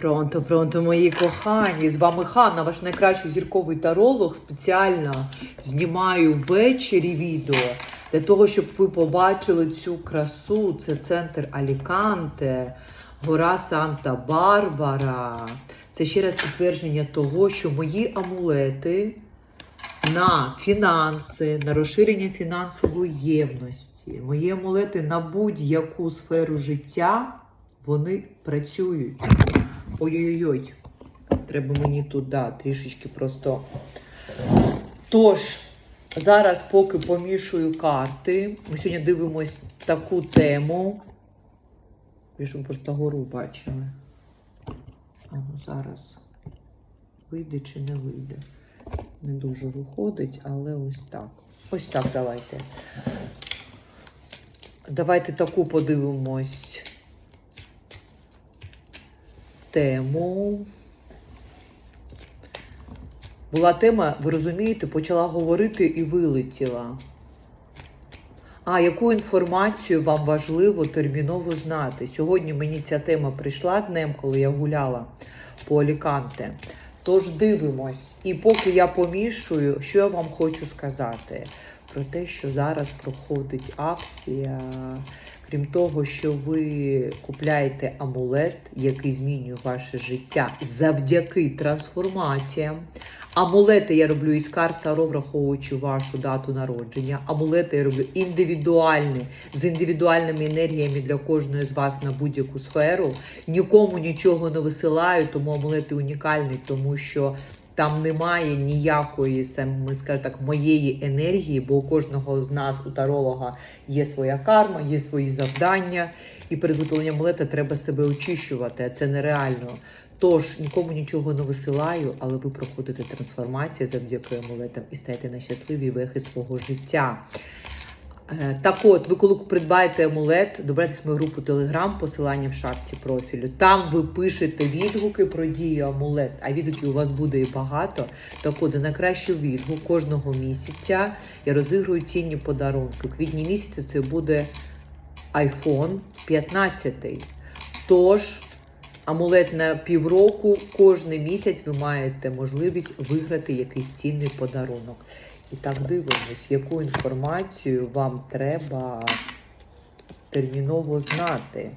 Пронто, пронто, мої кохані. З вами Ханна, ваш найкращий зірковий таролог. Спеціально знімаю ввечері відео для того, щоб ви побачили цю красу. Це центр Аліканте, гора Санта-Барбара. Це ще раз підтвердження того, що мої амулети на фінанси, на розширення фінансової ємності, мої амулети на будь-яку сферу життя, вони працюють. Ой-ой-ой, треба мені тут да, трішечки просто. Тож, зараз, поки помішую карти, ми сьогодні дивимось таку тему. Ви ж просто гору бачили. А ну зараз вийде чи не вийде. Не дуже виходить, але ось так. Ось так давайте. Давайте таку подивимось тему. Була тема, ви розумієте, почала говорити і вилетіла. А яку інформацію вам важливо терміново знати? Сьогодні мені ця тема прийшла днем, коли я гуляла по Аліканте. Тож дивимось. І поки я помішую, що я вам хочу сказати про те, що зараз проходить акція. Крім того, що ви купляєте амулет, який змінює ваше життя завдяки трансформаціям. Амулети я роблю із карт Таро, враховуючи вашу дату народження. Амулети я роблю індивідуальні, з індивідуальними енергіями для кожної з вас на будь-яку сферу. Нікому нічого не висилаю, тому амулети унікальні, тому що там немає ніякої саме, скажімо так, моєї енергії, бо у кожного з нас, у таролога, є своя карма, є свої завдання, і перед виготовленням амулета треба себе очищувати. Це нереально. Тож нікому нічого не висилаю, але ви проходите трансформацію завдяки амулетам і стаєте на щасливі вехи свого життя. Е, Так от, ви коли придбаєте амулет, добирайтесь в мою групу Telegram, посилання в шапці профілю. Там ви пишете відгуки про дію амулет, а відгуків у вас буде і багато. Так от, за найкращий відгук кожного місяця я розігрую цінні подарунки. У квітні місяця це буде iPhone 15. Тож, амулет на півроку, кожен місяць ви маєте можливість виграти якийсь цінний подарунок. І так дивимось, яку інформацію вам треба терміново знати.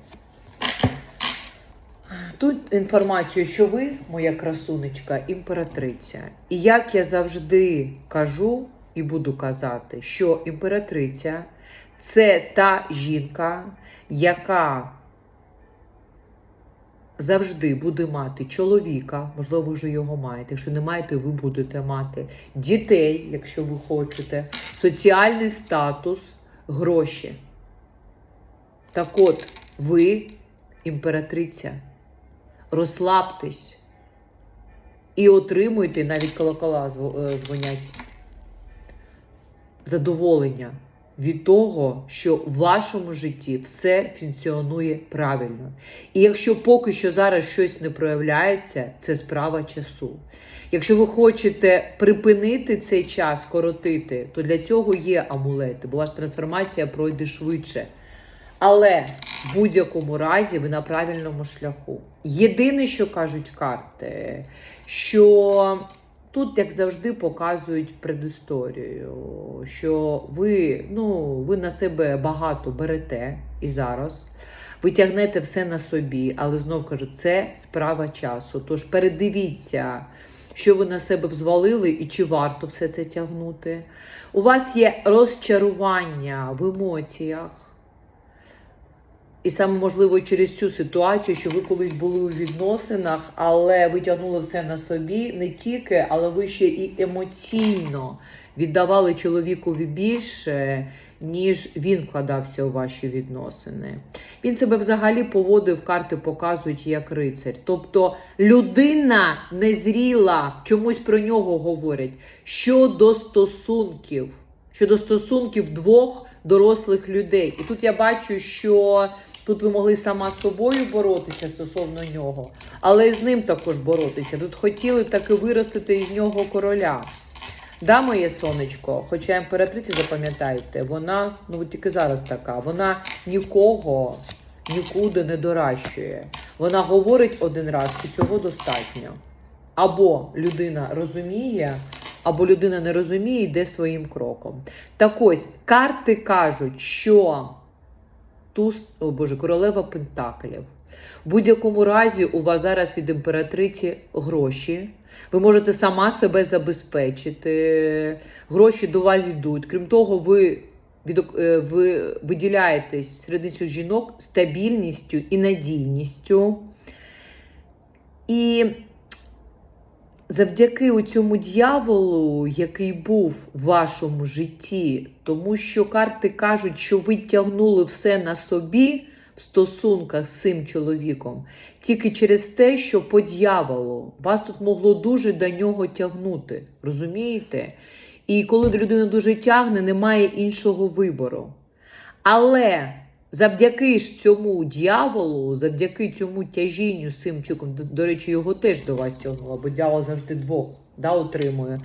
Тут інформацію, що ви, моя красунечка, імператриця. І як я завжди кажу і буду казати, що імператриця це та жінка, яка завжди буде мати чоловіка, можливо, ви вже його маєте. Якщо не маєте, ви будете мати. Дітей, якщо ви хочете, соціальний статус, гроші. Так от, ви, імператриця, розслабтесь і отримуйте, навіть колокола е, дзвонять, задоволення від того, що в вашому житті все функціонує правильно. І якщо поки що зараз щось не проявляється, це справа часу. Якщо ви хочете припинити цей час, коротити, то для цього є амулети, бо ваша трансформація пройде швидше. Але в будь-якому разі ви на правильному шляху. Єдине, що кажуть карти, що тут, як завжди, показують предісторію, що ви, ну, ви на себе багато берете і зараз. Ви тягнете все на собі, але знов кажу, це справа часу. Тож передивіться, що ви на себе взвалили і чи варто все це тягнути. У вас є розчарування в емоціях. І саме можливо через цю ситуацію, що ви колись були у відносинах, але ви тягнули все на собі не тільки, але ви ще і емоційно віддавали чоловікові більше, ніж він вкладався у ваші відносини. Він себе взагалі поводив, карти показують як рицарь. Тобто людина незріла, чомусь про нього говорять щодо стосунків, щодо стосунків двох дорослих людей. І тут я бачу, що тут ви могли сама собою боротися стосовно нього, але і з ним також боротися. Тут хотіли таки виростити із нього короля. Да, моє сонечко, хоча імператриця, запам'ятайте, вона, ну тільки зараз така, вона нікого нікуди не доращує. Вона говорить один раз, і цього достатньо. Або людина розуміє, або людина не розуміє, йде своїм кроком. Так ось, карти кажуть, що туз, о Боже, королева Пентаклів. В будь-якому разі у вас зараз від імператриці гроші. Ви можете сама себе забезпечити. Гроші до вас йдуть. Крім того, ви, е, ви виділяєтесь серед інших жінок стабільністю і надійністю. І завдяки цьому дьяволу, який був в вашому житті, тому що карти кажуть, що ви тягнули все на собі в стосунках з цим чоловіком, тільки через те, що по дьяволу вас тут могло дуже до нього тягнути. Розумієте? І коли людина дуже тягне, немає іншого вибору. Але завдяки ж цьому дьяволу, завдяки цьому тяжінню чоловіком, до, до речі, його теж до вас тягнуло, бо дьявол завжди двох да, утримує.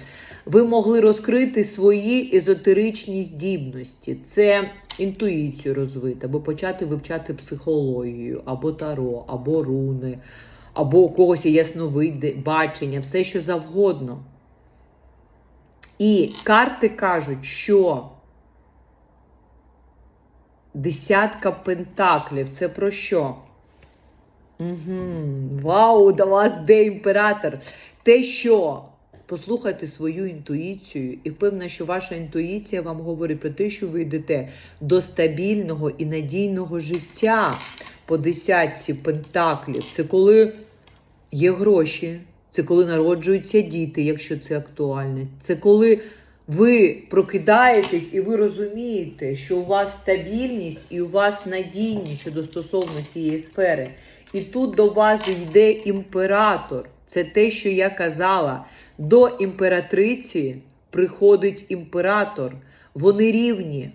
Ви могли розкрити свої езотеричні здібності. Це інтуїцію розвити, або почати вивчати психологію, або таро, або руни, або у когось є ясновиде бачення, все що завгодно. І карти кажуть, що десятка пентаклів це про що? Угу. Вау, до вас де імператор. Те, що послухайте свою інтуїцію, і впевнена, що ваша інтуїція вам говорить про те, що ви йдете до стабільного і надійного життя по десятці пентаклів. Це коли є гроші, це коли народжуються діти, якщо це актуально. Це коли ви прокидаєтесь і ви розумієте, що у вас стабільність і у вас надійність щодо стосовно цієї сфери. І тут до вас йде імператор. Це те, що я казала. До імператриці приходить імператор. Вони рівні.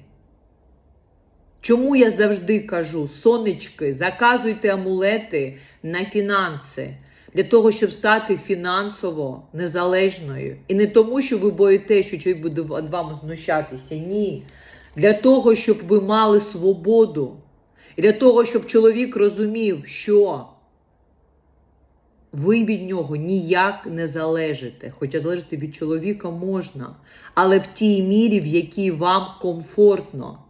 Чому я завжди кажу, сонечки, заказуйте амулети на фінанси для того, щоб стати фінансово незалежною. І не тому, що ви боїте, що чоловік буде над вами знущатися. Ні. Для того, щоб ви мали свободу. І для того, щоб чоловік розумів, що ви від нього ніяк не залежите. Хоча залежати від чоловіка можна, але в тій мірі, в якій вам комфортно.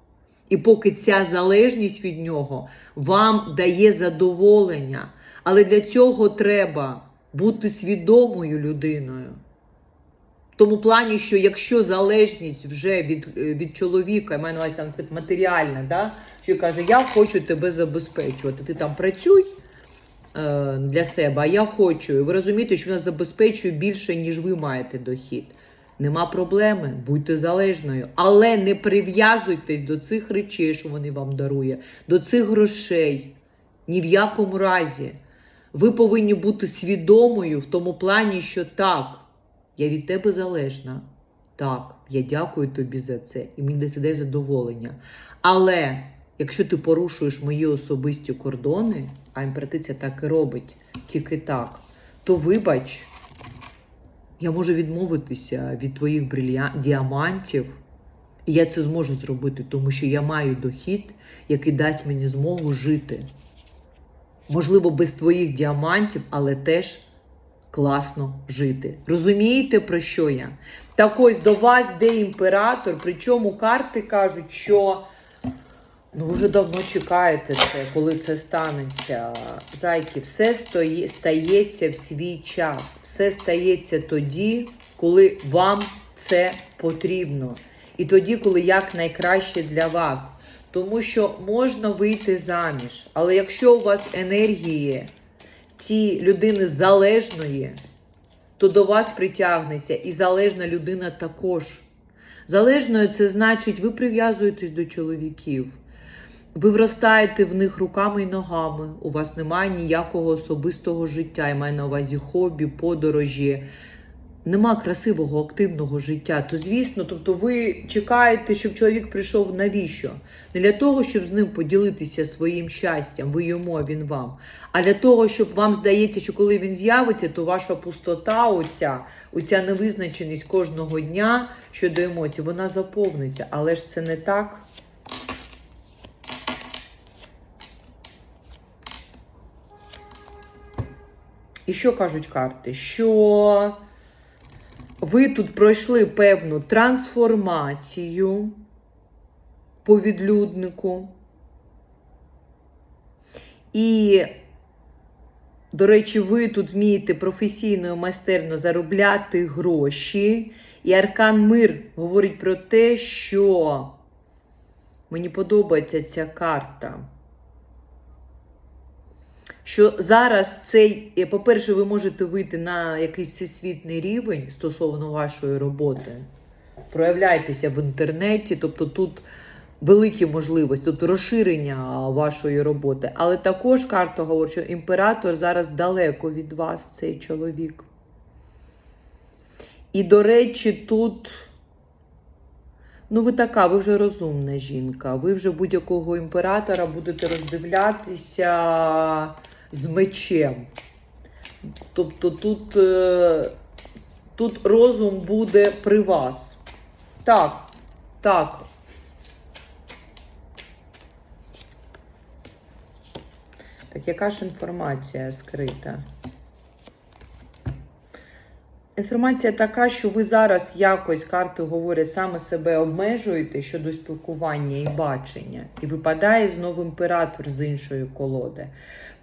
І поки ця залежність від нього вам дає задоволення. Але для цього треба бути свідомою людиною. В тому плані, що якщо залежність вже від від чоловіка, маю на увазі там матеріальна, да, що каже, я хочу тебе забезпечувати, ти там працюй е, для себе, а я хочу. І ви розумієте, що вона забезпечує більше, ніж ви маєте дохід. Нема проблеми, будьте залежною, але не прив'язуйтесь до цих речей, що вони вам дарує, до цих грошей. Ні в якому разі. Ви повинні бути свідомою в тому плані, що так, я від тебе залежна. Так, я дякую тобі за це, і мені дає задоволення. Але якщо ти порушуєш мої особисті кордони, а імператиця так і робить, тільки так, то вибач. Я можу відмовитися від твоїх діамантів, і я це зможу зробити, тому що я маю дохід, який дасть мені змогу жити. Можливо, без твоїх діамантів, але теж класно жити. Розумієте, про що я? Так ось до вас де імператор, причому карти кажуть, що ну, ви вже давно чекаєте це, коли це станеться. Зайки, все стої, стається в свій час. Все стається тоді, коли вам це потрібно. І тоді, коли як найкраще для вас. Тому що можна вийти заміж, але якщо у вас енергії ті людини залежної, то до вас притягнеться і залежна людина також. Залежною це значить, ви прив'язуєтесь до чоловіків, ви вростаєте в них руками і ногами. У вас немає ніякого особистого життя, я маю на увазі хобі, подорожі. Нема красивого активного життя, то звісно, тобто ви чекаєте, щоб чоловік прийшов навіщо? Не для того, щоб з ним поділитися своїм щастям, ви йому, а він вам. А для того, щоб вам здається, що коли він з'явиться, то ваша пустота, оця, оця невизначеність кожного дня щодо емоцій, вона заповниться. Але ж це не так. І що кажуть карти? Що ви тут пройшли певну трансформацію по відлюднику. І, до речі, ви тут вмієте професійно і майстерно заробляти гроші. І Аркан Мир говорить про те, що мені подобається ця карта. Що зараз цей, е, по-перше, ви можете вийти на якийсь всесвітній рівень стосовно вашої роботи. Проявляйтеся в інтернеті, тобто тут великі можливості, тут розширення вашої роботи. Але також карта говорить, що імператор зараз далеко від вас, цей чоловік. І, до речі, тут. Ну, ви така, ви вже розумна жінка. Ви вже будь-якого імператора будете роздивлятися з мечем. Тобто тут, е, тут розум буде при вас. Так, так. Так, яка ж інформація скрита? Інформація така, що ви зараз якось карти говорять, саме себе обмежуєте щодо спілкування і бачення, і випадає знову імператор з іншої колоди.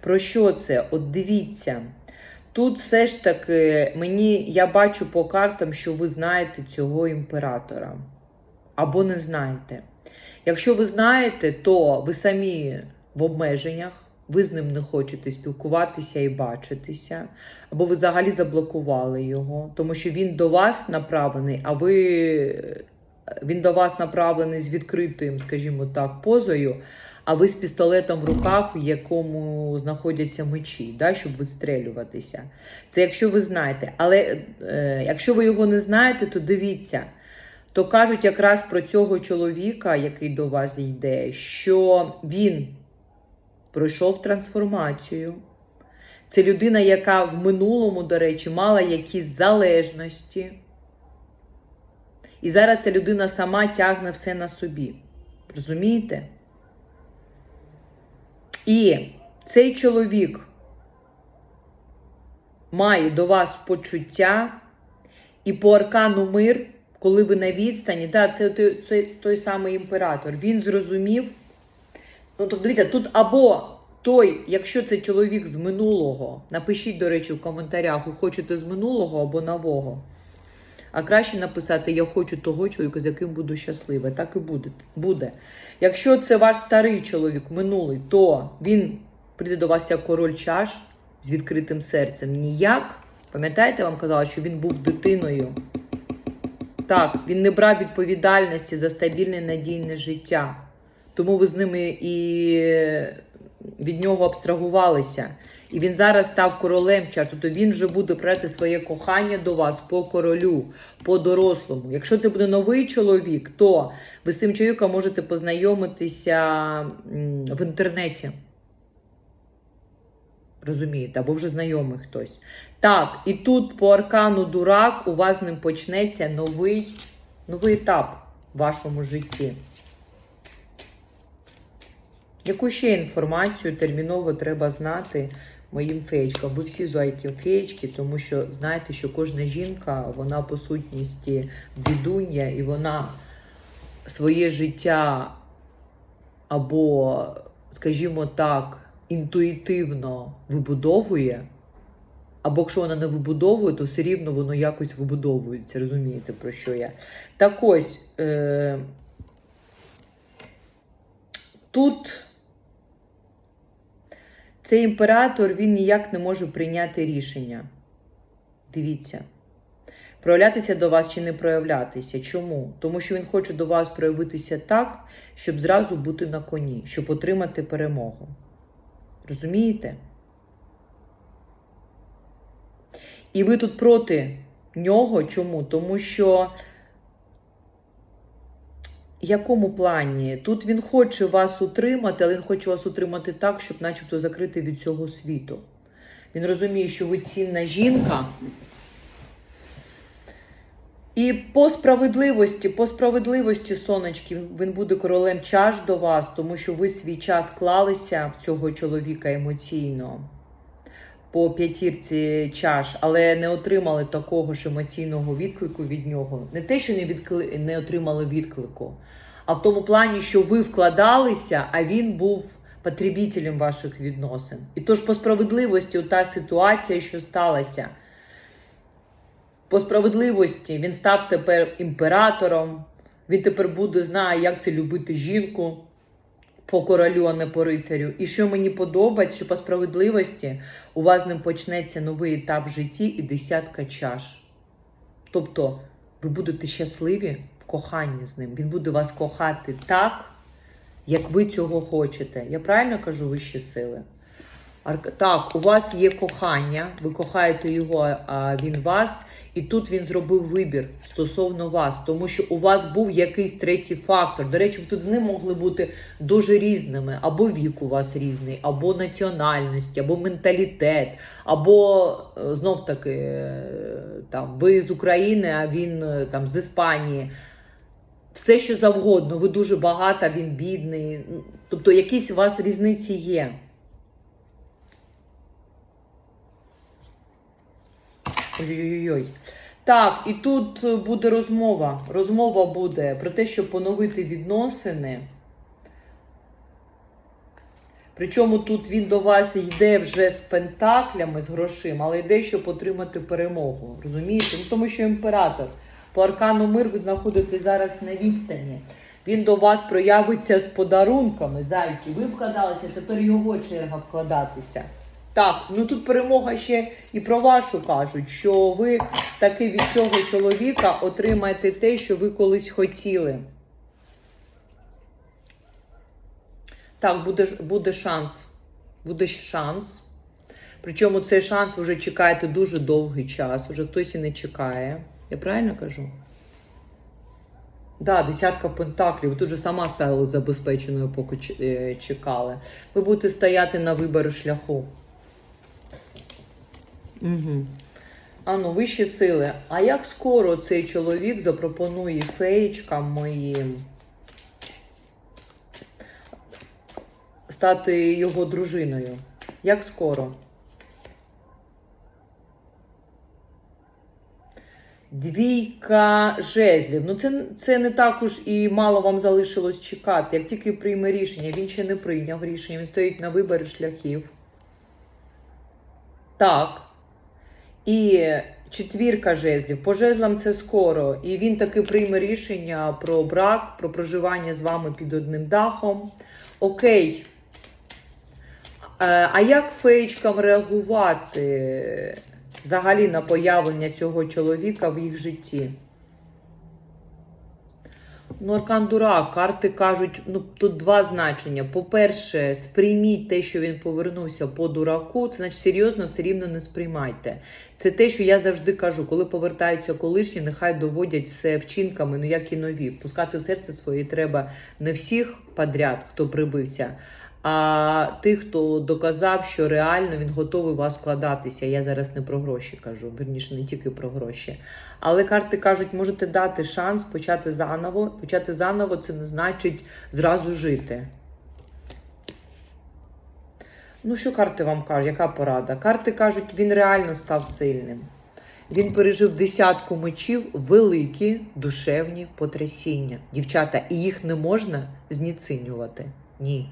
Про що це? От дивіться. Тут все ж таки мені я бачу по картам, що ви знаєте цього імператора. Або не знаєте. Якщо ви знаєте, то ви самі в обмеженнях, ви з ним не хочете спілкуватися і бачитися, або ви взагалі заблокували його, тому що він до вас направлений, а ви він до вас направлений з відкритим, скажімо так, позою, а ви з пістолетом в руках, в якому знаходяться мечі, да, щоб вистрелюватися. Це якщо ви знаєте. Але е, якщо ви його не знаєте, то дивіться. То кажуть якраз про цього чоловіка, який до вас йде, що він пройшов трансформацію. Це людина, яка в минулому, до речі, мала якісь залежності. І зараз ця людина сама тягне все на собі. Розумієте? І цей чоловік має до вас почуття, і по аркану мир, коли ви на відстані, да, це той, це той самий імператор, він зрозумів. Ну, тобто, дивіться, тут або той, якщо це чоловік з минулого, напишіть, до речі, в коментарях, ви хочете з минулого або нового. А краще написати Я хочу того чоловіка, з яким буду щаслива. Так і буде. буде. Якщо це ваш старий чоловік, минулий, то він прийде до вас як король чаш з відкритим серцем. Ніяк. Пам'ятаєте, вам казала, що він був дитиною. Так, він не брав відповідальності за стабільне надійне життя. Тому ви з ними і від нього абстрагувалися. І він зараз став королем часу. Тобто він вже буде проявляти своє кохання до вас по королю, по дорослому. Якщо це буде новий чоловік, то ви з цим чоловіком можете познайомитися в інтернеті. Розумієте, або вже знайомий хтось. Так, і тут по аркану дурак у вас з ним почнеться новий, новий етап в вашому житті. Яку ще інформацію терміново треба знати моїм феєчкам? Ви всі знаєте феєчки, тому що знаєте, що кожна жінка, вона по сутності бідуння, і вона своє життя або, скажімо так, інтуїтивно вибудовує. Або якщо вона не вибудовує, то все рівно воно якось вибудовується. Розумієте, про що я? Так ось. Е- Тут цей імператор він ніяк не може прийняти рішення. Дивіться. Проявлятися до вас чи не проявлятися. Чому? Тому що він хоче до вас проявитися так, щоб зразу бути на коні, щоб отримати перемогу. Розумієте? І ви тут проти нього. Чому? Тому що якому плані? Тут він хоче вас утримати, але він хоче вас утримати так, щоб начебто закрити від цього світу. Він розуміє, що ви цінна жінка. І по справедливості, по справедливості, сонечки, він буде королем чаш до вас, тому що ви свій час клалися в цього чоловіка емоційно. По п'ятірці чаш, але не отримали такого ж емоційного відклику від нього. Не те, що не, відкли... не отримали відклику, а в тому плані, що ви вкладалися, а він був потребителем ваших відносин. І тож по справедливості та ситуація, що сталася. По справедливості він став тепер імператором. Він тепер буде знає, як це любити жінку по королю, а не по рицарю. І що мені подобається, що по справедливості у вас ним почнеться новий етап в житті і десятка чаш. Тобто ви будете щасливі в коханні з ним. Він буде вас кохати так, як ви цього хочете. Я правильно кажу вищі сили? Так, у вас є кохання, ви кохаєте його, а він вас, і тут він зробив вибір стосовно вас, тому що у вас був якийсь третій фактор. До речі, ви тут з ним могли бути дуже різними, або вік у вас різний, або національність, або менталітет, або е, знов таки е, там ви з України, а він е, там з Іспанії. Все, що завгодно, ви дуже багата, він бідний. Тобто, якісь у вас різниці є. Ой-ой-ой. Так, і тут буде розмова. Розмова буде про те, щоб поновити відносини. Причому тут він до вас йде вже з пентаклями, з грошима, але йде, щоб отримати перемогу. Розумієте? Ну, тому що імператор. По аркану мир ви знаходитесь зараз на відстані. Він до вас проявиться з подарунками, зайки. Ви вкладалися, тепер його черга вкладатися. Так, ну тут перемога ще і про вашу кажуть, що ви таки від цього чоловіка отримаєте те, що ви колись хотіли. Так, буде, буде шанс. Буде шанс. Причому цей шанс вже чекаєте дуже довгий час, вже хтось і не чекає. Я правильно кажу? Да, десятка пентаклів. Ви тут же сама стала забезпеченою, поки е, чекали. Ви будете стояти на виборі шляху. Угу. А ну, вищі сили. А як скоро цей чоловік запропонує феєчкам моїм стати його дружиною? Як скоро? Двійка жезлів. Ну, це, це не також і мало вам залишилось чекати. Як тільки прийме рішення, він ще не прийняв рішення, він стоїть на виборі шляхів. Так. І четвірка жезлів. По жезлам це скоро. І він таки прийме рішення про брак, про проживання з вами під одним дахом. Окей. Е, А як феєчкам реагувати взагалі на появлення цього чоловіка в їх житті? Ну, Аркан Дурак, карти кажуть, ну тут два значення. По-перше, сприйміть те, що він повернувся по дураку, це значить серйозно все рівно не сприймайте. Це те, що я завжди кажу, коли повертаються колишні, нехай доводять все вчинками, ну як і нові. Пускати в серце своє треба не всіх подряд, хто прибився, а тих, хто доказав, що реально він готовий вас вкладатися. Я зараз не про гроші кажу, верніше не тільки про гроші. Але карти кажуть, можете дати шанс почати заново. Почати заново це не значить зразу жити. Ну, що карти вам кажуть? Яка порада? Карти кажуть, він реально став сильним. Він пережив десятку мечів, великі душевні потрясіння. Дівчата, і їх не можна зніцінювати. Ні.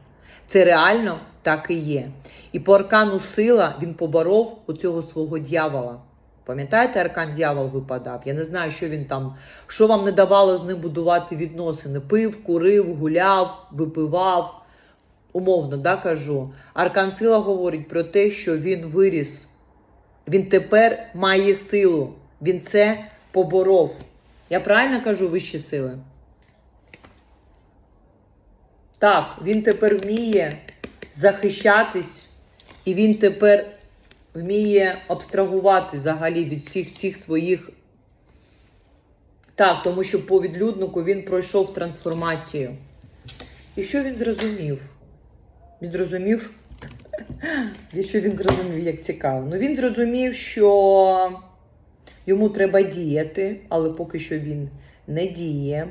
Це реально так і є. І по аркану сила він поборов оцього свого дьявола. Пам'ятаєте, аркан дьявол випадав? Я не знаю, що він там, що вам не давало з ним будувати відносини. Пив, курив, гуляв, випивав. Умовно, да, кажу. Аркан сила говорить про те, що він виріс. Він тепер має силу. Він це поборов. Я правильно кажу вищі сили? Так, він тепер вміє захищатись, і він тепер вміє абстрагувати взагалі від всіх цих своїх. Так, тому що по відлюднику він пройшов трансформацію. І що він зрозумів? Він зрозумів, і що він зрозумів, як цікаво. Ну він зрозумів, що йому треба діяти, але поки що він не діє.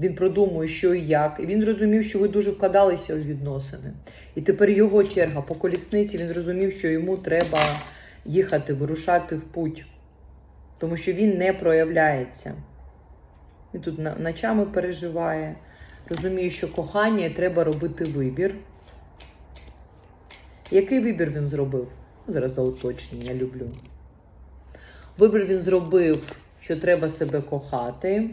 Він продумує, що і як. І він зрозумів, що ви дуже вкладалися у відносини. І тепер його черга по колісниці. Він зрозумів, що йому треба їхати, вирушати в путь, тому що він не проявляється. Він тут ночами переживає, розуміє, що кохання треба робити вибір. Який вибір він зробив? Ну, Зараз за уточнення люблю. Вибір він зробив, що треба себе кохати.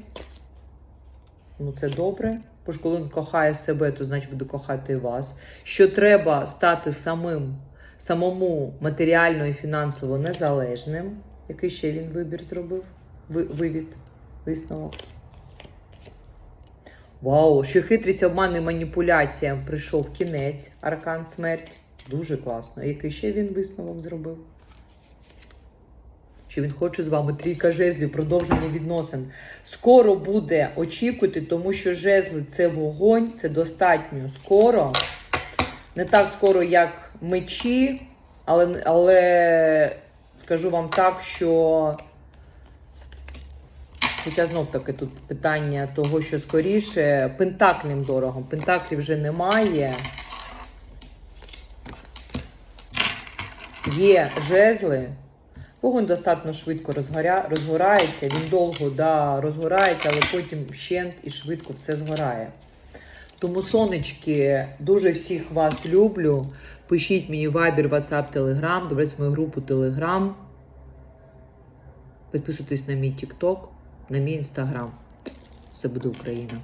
Ну, це добре. Бо ж коли він кохає себе, то значить буде кохати і вас. Що треба стати самим, самому матеріально і фінансово незалежним. Який ще він вибір зробив? Ви, вивід, висновок. Вау, що хитрість, обман і маніпуляціям прийшов кінець, аркан смерть. Дуже класно. Який ще він висновок зробив? Що він хоче з вами трійка жезлів, продовження відносин. Скоро буде, очікуйте, тому що жезли це вогонь, це достатньо скоро. Не так скоро, як мечі, але, але скажу вам так, що Хоча знов таки тут питання того, що скоріше пентаклім дорого. Пентаклів вже немає. Є жезли. Вогонь достатньо швидко розгоря... розгорається, він довго да, розгорається, але потім вщент і швидко все згорає. Тому, сонечки, дуже всіх вас люблю. Пишіть мені Viber, WhatsApp, Telegram, дивіться мою групу Telegram. Підписуйтесь на мій TikTok, на мій Instagram. Це буде Україна.